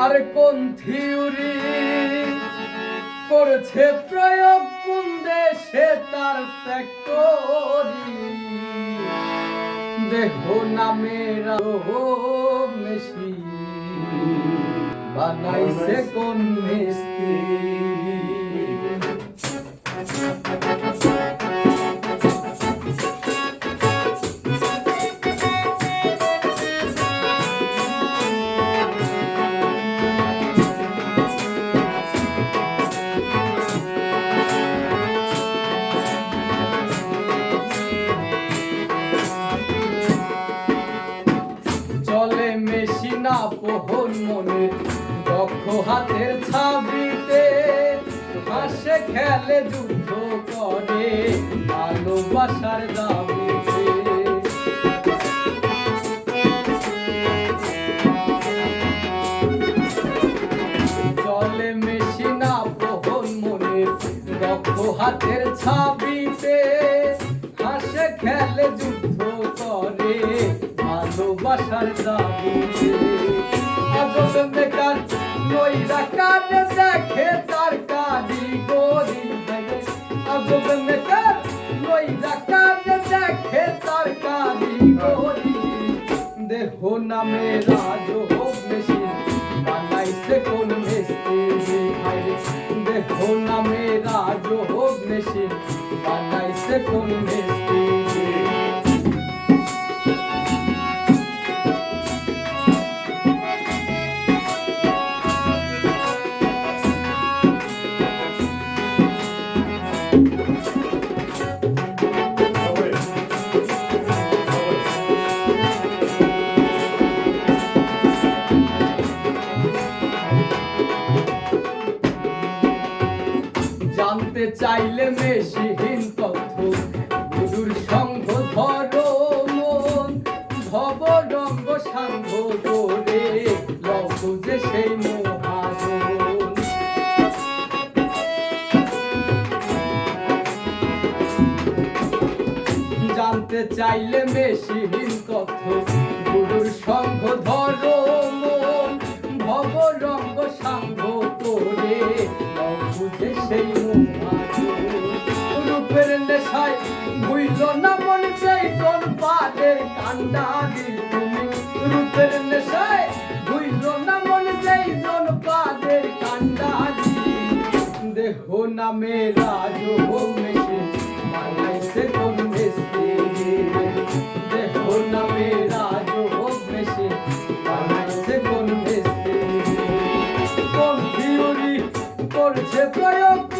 আর কোন থিওরি করছে প্রয়োগ কোন দেশে তার ফ্যাক্টরি দেহ নামের মেশিন, বানাইছে কোন মিস্ত্রি? হাতের ছাবিতে হাসে খেলে যুদ্ধ করে, ভালোবাসার দাবিতে। চলে মেশিনা পোহন মনে দক্ষ হাতের ছাবিতে হাসে খেলে যুদ্ধ করে, ভালোবাসার দাবিতে। নইরা কানে দেখে তার কারিগরি আজব বেকার নইরা কানে দেখে তার কারিগরি দেহ নামে রাজ হোক মেশিন বানাইছে কোন মিস্ত্রি হায়রে দেহ নামে রাজ হোক মেশিন বানাইছে কোন মিস্ত্রি চাইলে মেশিহীন তথ্য গুরুর সঙ্গ মন ভব রঙ্গ সাঙ্গ লঘু যে সেই জানতে চাইলে মেশিহীন তথ্য গুরুর সঙ্গ ধরো না মন সেই কোন পাদের কান্ডারি তুমি রূপের নেশায় ভুইল না মন সেই কোন পাদের কান্ডারি দেহ নামে রাজ মেশে বানাইছে কোন মিস্ত্রি দেহ নামে রাজ মেশে বানাইছে কোন মিস্ত্রি কোন থিওরি করছে প্রয়োগ